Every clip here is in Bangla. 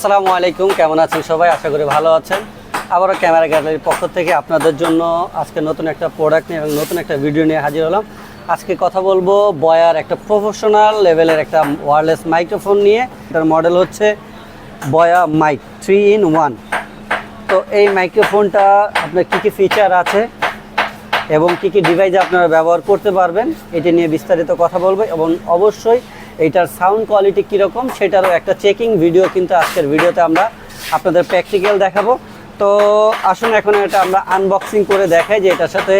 আসসালামু আলাইকুম, কেমন আছেন সবাই? আশা করি ভালো আছেন। আবারও ক্যামেরা গ্যালারির পক্ষ থেকে আপনাদের জন্য আজকে নতুন একটা প্রোডাক্ট নিয়ে এবং নতুন একটা ভিডিও নিয়ে হাজির হলাম। আজকে কথা বলব বয়ার একটা প্রফেশনাল লেভেলের একটা ওয়ারলেস মাইক্রোফোন নিয়ে। এটার মডেল হচ্ছে বয়া মাইক থ্রি ইন ওয়ান তো এই মাইক্রোফোনটা আপনার কী কী ফিচার আছে এবং কী কী ডিভাইস আপনারা ব্যবহার করতে পারবেন, এটি নিয়ে বিস্তারিত কথা বলব এবং অবশ্যই এইটার সাউন্ড কোয়ালিটি কীরকম সেটারও একটা চেকিং ভিডিও কিন্তু আজকের ভিডিওতে আমরা আপনাদের প্র্যাকটিক্যাল দেখাবো। তো আসুন এখন এটা আমরা আনবক্সিং করে দেখাই যে এটার সাথে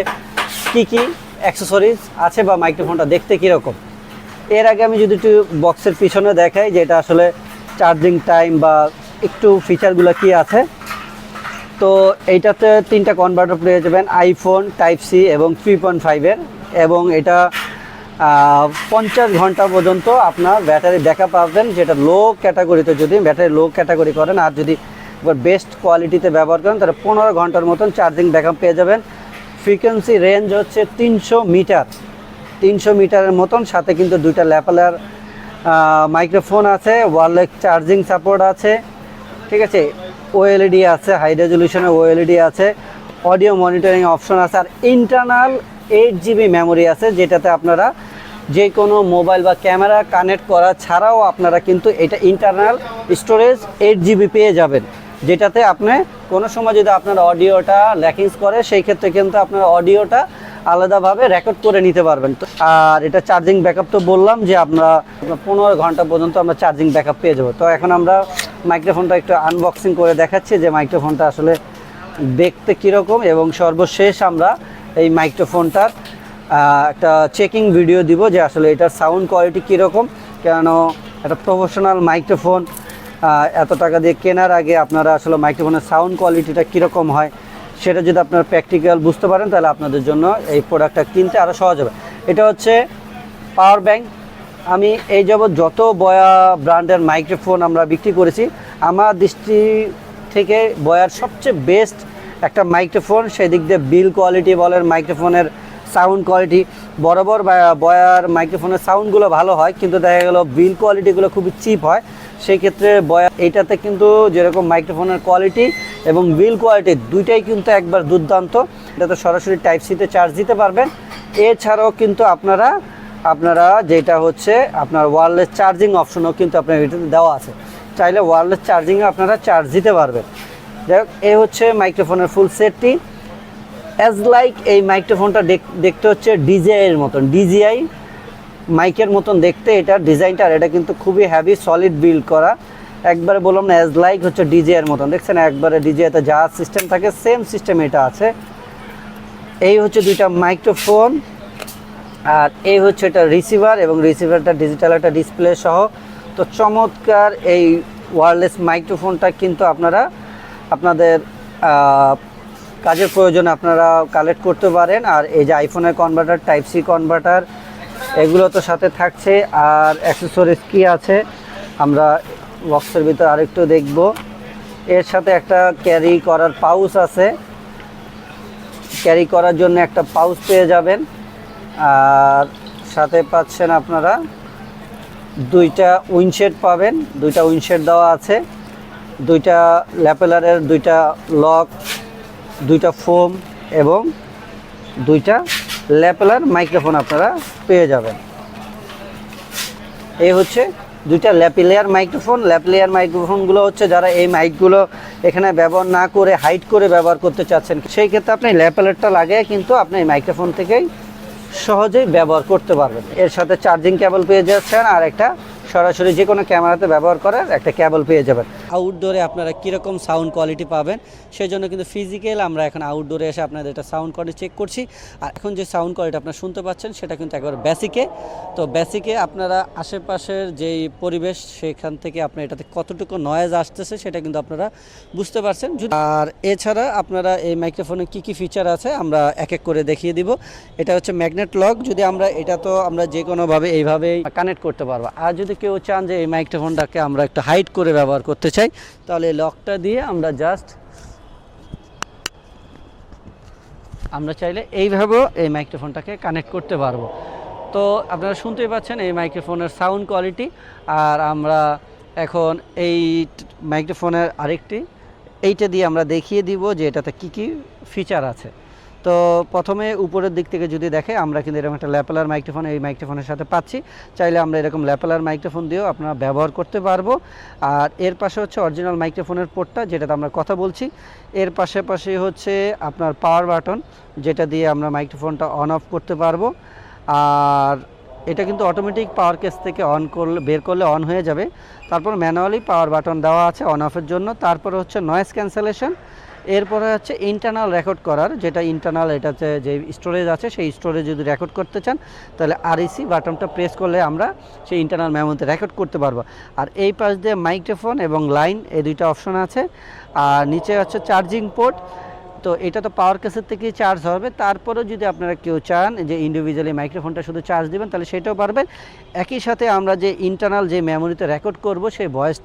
কী কী অ্যাক্সেসরিজ আছে বা মাইক্রোফোনটা দেখতে কীরকম। এর আগে আমি যদি একটু বক্সের পিছনে দেখাই যে এটা আসলে চার্জিং টাইম বা একটু ফিচারগুলো কী আছে। তো এইটাতে তিনটা কনভার্টার পেয়ে যাবেন আইফোন টাইপ সি এবং থ্রি পয়েন্ট ফাইভের এবং এটা পঞ্চাশ ঘণ্টা পর্যন্ত আপনার ব্যাটারি দেখা পাবেন যেটা লো ক্যাটাগরিতে যদি ব্যাটারি লো ক্যাটাগরি করেন, আর যদি বেস্ট কোয়ালিটিতে ব্যবহার করেন, তাহলে পনেরো ঘণ্টার মতন চার্জিং ব্যাকআপ পেয়ে যাবেন। ফ্রিকোয়েন্সি রেঞ্জ হচ্ছে তিনশো মিটার। তিনশো মিটারের মতন, সাথে কিন্তু দুইটা ল্যাপালার মাইক্রোফোন আছে ওয়ারলেস চার্জিং সাপোর্ট আছে, ঠিক আছে? ওএলইডি আছে হাই রেজলিউশনের ওএলইডি আছে অডিও মনিটরিং অপশন আছে, আর ইন্টারনাল এইট জিবি মেমোরি আছে, যেটাতে আপনারা যে কোনো মোবাইল বা ক্যামেরা কানেক্ট করা ছাড়াও আপনারা কিন্তু এটা ইন্টারনাল স্টোরেজ এইট জিবি পেয়ে যাবেন। যেটাতে আপনি কোনো সময় যদি আপনার অডিওটা ল্যাকিংস করে, সেই ক্ষেত্রে কিন্তু আপনার অডিওটা আলাদাভাবে রেকর্ড করে নিতে পারবেন। তো আর এটা চার্জিং ব্যাকআপ তো বললাম যে আমরা পনেরো ঘণ্টা পর্যন্ত আমরা চার্জিং ব্যাকআপ পেয়ে যাব। তো এখন আমরা মাইক্রোফোনটা একটু আনবক্সিং করে দেখাচ্ছি যে মাইক্রোফোনটা আসলে দেখতে কীরকম এবং সর্বশেষ আমরা এই মাইক্রোফোনটার একটা চেকিং ভিডিও দিব যে আসলে এটার সাউন্ড কোয়ালিটি কীরকম। কেন একটা প্রফেশনাল মাইক্রোফোন এত টাকা দিয়ে কেনার আগে আপনারা আসলে মাইক্রোফোনের সাউন্ড কোয়ালিটিটা কীরকম হয়, সেটা যদি আপনারা প্র্যাকটিক্যাল বুঝতে পারেন, তাহলে আপনাদের জন্য এই প্রোডাক্টটা কিনতে আরও সহজ হবে। এটা হচ্ছে পাওয়ার ব্যাংক আমি এই যাবৎ যত বয়া ব্র্যান্ডের মাইক্রোফোন আমরা বিক্রি করেছি, আমার দৃষ্টি থেকে বয়ার সবচেয়ে বেস্ট একটা মাইক্রোফোন সেই দিক দিয়ে বিল কোয়ালিটি বলেন মাইক্রোফোনের সাউন্ড কোয়ালিটি বরাবর বয়ার মাইক্রোফোনের সাউন্ডগুলো ভালো হয়, কিন্তু দেখা গেল বিল কোয়ালিটিগুলো খুবই চিপ হয়। সেই ক্ষেত্রে বয়া এইটাতে কিন্তু যেরকম মাইক্রোফোনের কোয়ালিটি এবং বিল কোয়ালিটি, দুইটাই কিন্তু একবার দুর্দান্ত। এটাতে সরাসরি টাইপ সিতে চার্জ দিতে পারবেন। এছাড়াও কিন্তু আপনারা আপনারা যেটা হচ্ছে আপনার ওয়্যারলেস চার্জিং অপশনও কিন্তু আপনার এটাতে দেওয়া আছে। চাইলে ওয়্যারলেস চার্জিংয়ে আপনারা চার্জ দিতে পারবেন। যাই হোক, এ হচ্ছে মাইক্রোফোনের ফুল সেটটি অ্যাজ লাইক এই মাইক্রোফোনটা দেখ- দেখতে হচ্ছে ডিজিআই এর মতন। ডিজিআই মাইকের মতন দেখতে এটা ডিজাইনটা আর এটা কিন্তু খুবই হ্যাভি সলিড বিল্ড করা। একবারে বললাম না অ্যাজ লাইক হচ্ছে ডিজিআইয়ের মতন। দেখছেন, একবারে ডিজিআইতে যা সিস্টেম থাকে সেম সিস্টেম এটা আছে। এই হচ্ছে দুইটা মাইক্রোফোন আর এই হচ্ছে এটা রিসিভার এবং রিসিভারটা ডিজিটাল একটা ডিসপ্লে সহ। তো চমৎকার এই ওয়ারলেস মাইক্রোফোনটা কিন্তু আপনারা, আপনাদের কাজের প্রয়োজনে আপনারা কালেক্ট করতে পারেন। আর এই যে আইফোনের কনভার্টার টাইপ সি কনভার্টার এগুলো তো সাথে থাকছে। আর অ্যাক্সেসরিজ কী আছে, আমরা বক্সের ভিতর আরেকটু দেখব। এর সাথে একটা ক্যারি করার পাউচ আছে। ক্যারি করার জন্য একটা পাউচ পেয়ে যাবেন। আর সাথে পাচ্ছেন আপনারা দুইটা উইনশেড পাবেন। দুইটা উইনশেড দেওয়া আছে। দুইটা ল্যাপেলারের দুইটা লক দুইটা ফোম এবং দুইটা ল্যাপেলার মাইক্রোফোন আপনারা পেয়ে যাবেন। এই হচ্ছে দুইটা ল্যাপিলেয়ার মাইক্রোফোন। ল্যাপিলেয়ার মাইক্রোফোনগুলো হচ্ছে যারা এই মাইকগুলো এখানে ব্যবহার না করে, হাইট করে ব্যবহার করতে চাচ্ছেন, সেই ক্ষেত্রে আপনি ল্যাপেলারটা লাগিয়ে কিন্তু আপনি এই মাইক্রোফোন থেকেই সহজেই ব্যবহার করতে পারবেন। এর সাথে চার্জিং কেবল পেয়ে যাচ্ছেন আর একটা সরাসরি যে কোনো ক্যামেরাতে ব্যবহার করার একটা ক্যাবল পেয়ে যাবেন। আউটডোরে আপনারা কীরকম সাউন্ড কোয়ালিটি পাবেন সেই জন্য কিন্তু ফিজিক্যাল আমরা এখন আউটডোরে এসে আপনাদের এটা সাউন্ড কোয়ালিটি চেক করছি। আর এখন যে সাউন্ড কোয়ালিটি আপনারা শুনতে পাচ্ছেন, সেটা কিন্তু একবার বেসিকে তো বেসিকে আপনারা আশেপাশের যেই পরিবেশ, সেখান থেকে আপনার এটাতে কতটুকু নয়েজ আসতেছে, সেটা কিন্তু আপনারা বুঝতে পারছেন। আর এছাড়া আপনারা এই মাইক্রোফোনে কি কি ফিচার আছে, আমরা এক এক করে দেখিয়ে দিব। এটা হচ্ছে ম্যাগনেট লক যদি আমরা এটা তো আমরা যে কোনোভাবে এইভাবেই কানেক্ট করতে পারব। আর যদি কেউ চান যে এই মাইক্রোফোনটাকে আমরা একটু হাইট করে ব্যবহার করতে চাই, তাহলে লকটা দিয়ে আমরা জাস্ট আমরা চাইলে এইভাবেও এই মাইক্রোফোনটাকে কানেক্ট করতে পারব। তো আপনারা শুনতেই পাচ্ছেন এই মাইক্রোফোনের সাউন্ড কোয়ালিটি আর আমরা এখন এই মাইক্রোফোনের আরেকটি, এইটা দিয়ে আমরা দেখিয়ে দিব যে এটাতে কি কি ফিচার আছে। তো প্রথমে উপরের দিক থেকে যদি দেখে, আমরা কিন্তু এরকম একটা ল্যাপেলার মাইক্রোফোন, এই মাইক্রোফোনের সাথে পাচ্ছি। চাইলে আমরা এরকম ল্যাপেলার মাইক্রোফোন দিয়েও আপনারা ব্যবহার করতে পারব। আর এর পাশে হচ্ছে অরিজিনাল মাইক্রোফোনের পোর্টটা যেটাতে আমরা কথা বলছি। এর পাশাপাশি হচ্ছে আপনার পাওয়ার বাটন, যেটা দিয়ে আমরা মাইক্রোফোনটা অন অফ করতে পারব। আর এটা কিন্তু অটোমেটিক পাওয়ার কেস থেকে অন করলে, বের করলে অন হয়ে যাবে। তারপর ম্যানুয়ালি পাওয়ার বাটন দেওয়া আছে অন অফের জন্য। তারপর হচ্ছে নয়েজ ক্যান্সেলেশন এরপরে হচ্ছে ইন্টারনাল রেকর্ড করার, যেটা ইন্টারনাল এটাতে যে স্টোরেজ আছে, সেই স্টোরেজ যদি রেকর্ড করতে চান, তাহলে আরইসি বাটনটা প্রেস করলে আমরা সেই ইন্টারনাল মেমোতে রেকর্ড করতে পারব। আর এই পাশ দিয়ে মাইক্রোফোন এবং লাইন এই দুইটা অপশন আছে। আর নিচে হচ্ছে চার্জিং পোর্ট তো এটা তো পাওয়ার কেসের থেকেই চার্জ হবে। তারপরেও যদি আপনারা কেউ চান যে ইন্ডিভিজুয়ালি মাইক্রোফোনটা শুধু চার্জ দিবেন, তাহলে সেটাও পারবেন। একই সাথে আমরা যে ইন্টারনাল যে মেমোরিতে রেকর্ড করব, সেই ভয়েস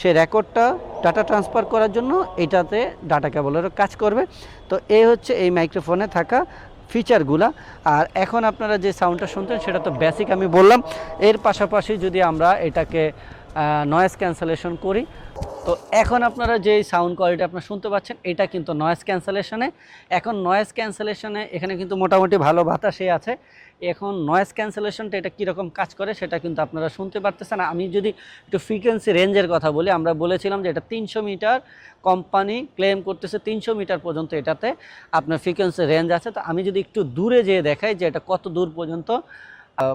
সেই রেকর্ডটা ডাটা ট্রান্সফার করার জন্য এটাতে ডাটা কেবলেরও কাজ করবে। তো এই হচ্ছে এই মাইক্রোফোনে থাকা ফিচারগুলা আর এখন আপনারা যে সাউন্ডটা শুনতেন সেটা তো বেসিক আমি বললাম। এর পাশাপাশি যদি আমরা এটাকে নয়েজ ক্যান্সেলেশন করি। তো এখন আপনারা যে সাউন্ড কোয়ালিটি আপনারা শুনতে পাচ্ছেন, এটা কিন্তু নয়েজ ক্যান্সেলেশনে এখন নয়েজ ক্যান্সেলেশনে এখানে কিন্তু মোটামুটি ভালো বাতাসে আছে। এখন নয়েজ ক্যান্সেলেশনটা এটা কীরকম কাজ করে সেটা কিন্তু আপনারা শুনতে পারতেছেন। আমি যদি একটু ফ্রিকোয়েন্সি রেঞ্জের কথা বলি, আমরা বলেছিলাম যে এটা তিনশো মিটার কোম্পানি ক্লেম করতেছে তিনশো মিটার পর্যন্ত এটাতে আপনার ফ্রিকোয়েন্সি রেঞ্জ আছে। তো আমি যদি একটু দূরে যেয়ে দেখাই যে এটা কত দূর পর্যন্ত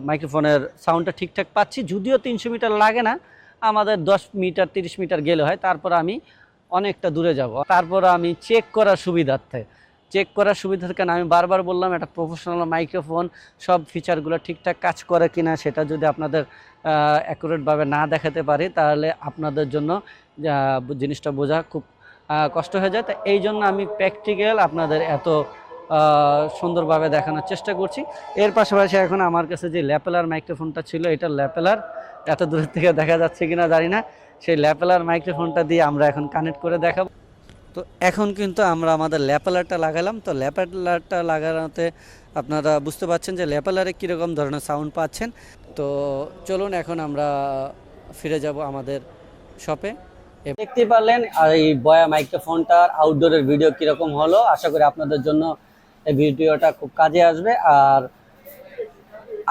মাইক্রোফোনের সাউন্ডটা ঠিকঠাক পাচ্ছি, যদিও তিনশো মিটার লাগে না আমাদের দশ মিটার, তিরিশ মিটার গেলে হয়, তারপর আমি অনেকটা দূরে যাব। তারপর আমি চেক করার সুবিধার্থে চেক করার সুবিধার কারণে আমি বারবার বললাম একটা প্রফেশনাল মাইক্রোফোন সব ফিচারগুলো ঠিকঠাক কাজ করে কিনা সেটা যদি আপনাদের অ্যাকুরেটভাবে না দেখাতে পারি, তাহলে আপনাদের জন্য জিনিসটা বোঝা খুব কষ্ট হয়ে যায়। তো এই জন্য আমি প্র্যাকটিক্যাল আপনাদের এত সুন্দরভাবে দেখানোর চেষ্টা করছি। এর পাশাপাশি এখন আমার কাছে যে ল্যাপেলার মাইক্রোফোনটা ছিল, এটা ল্যাপেলার, এত দূর থেকে দেখা যাচ্ছে কিনা জানি না। সেই ল্যাপেলার মাইক্রোফোনটা দিয়ে আমরা এখন কানেক্ট করে দেখাবো। তো এখন কিন্তু আমরা আমাদের ল্যাপেলারটা লাগালাম। তো ল্যাপেলারটা লাগানোতে আপনারা বুঝতে পারছেন যে ল্যাপেলারে কীরকম ধরনের সাউন্ড পাচ্ছেন। তো চলুন এখন আমরা ফিরে যাব আমাদের শপে দেখতে পারলেন, আর এই বয়া মাইক্রোফোনটার আউটডোরের ভিডিও কীরকম হলো। আশা করি আপনাদের জন্য এই ভিডিওটা খুব কাজে আসবে। আর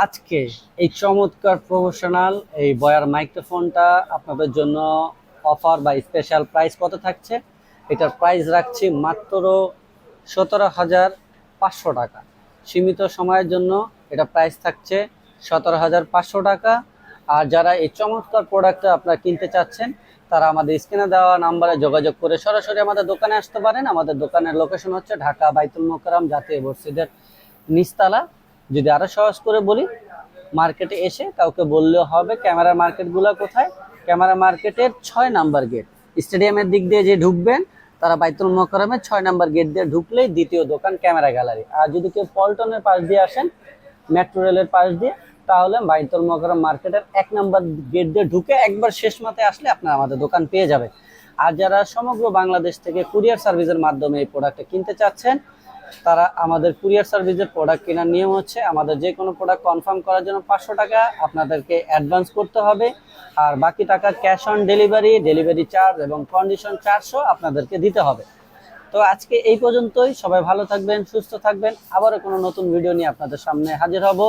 আজকে এই চমৎকার প্রফেশনাল এই বয়ার মাইক্রোফোনটা আপনাদের জন্য অফার বা স্পেশাল প্রাইস কত থাকছে? এটার প্রাইস রাখছি মাত্র সতেরো হাজার পাঁচশো টাকা। সীমিত সময়ের জন্য এটা প্রাইস থাকছে সতেরো হাজার পাঁচশো টাকা। আর যারা এই চমৎকার প্রোডাক্টটা আপনারা কিনতে চাচ্ছেন তারা আমাদের স্ক্রিনে দেওয়া নাম্বারে যোগাযোগ করে সরাসরি আমাদের দোকানে আসতে পারেন। আমাদের দোকানের লোকেশন হচ্ছে ঢাকা বাইতুল মোকাররম জাতীয় মসজিদের নিচতলা। যদি আরও সহজ করে বলি, মার্কেটে এসে কাউকে বললেও হবে, ক্যামেরা মার্কেটগুলো কোথায়? ক্যামেরা মার্কেটের ছয় নাম্বার গেট। স্টেডিয়ামের দিক দিয়ে যে ঢুকবেন, তারা বাইতুল মোকাররমের ছয় নাম্বার গেট দিয়ে ঢুকলেই দ্বিতীয় দোকান ক্যামেরা গ্যালারি। আর যদি কেউ পল্টনের পাশ দিয়ে আসেন, মেট্রো রেলের পাশ দিয়ে তাহলে বাইতুল মোকাররম মার্কেটের এক নাম্বার গেট দিয়ে ঢুকে একবার শেষ মাথায় আসলে আপনারা আমাদের দোকান পেয়ে যাবে আর যারা সমগ্র বাংলাদেশ থেকে কুরিয়ার সার্ভিসের মাধ্যমে এই প্রোডাক্টটা কিনতে চাচ্ছেন, তারা আমাদের কুরিয়ার সার্ভিসের প্রোডাক্ট কেনার নিয়ম হচ্ছে আমাদের যে কোনো প্রোডাক্ট কনফার্ম করার জন্য পাঁচশো টাকা আপনাদেরকে অ্যাডভান্স করতে হবে। আর বাকি টাকা cash on delivery delivery charge এবং কন্ডিশন চার্জও আপনাদেরকে দিতে হবে। তো আজকে এই পর্যন্তই। সবাই ভালো থাকবেন, সুস্থ থাকবেন। আবারও কোনো নতুন ভিডিও নিয়ে আপনাদের সামনে হাজির হব।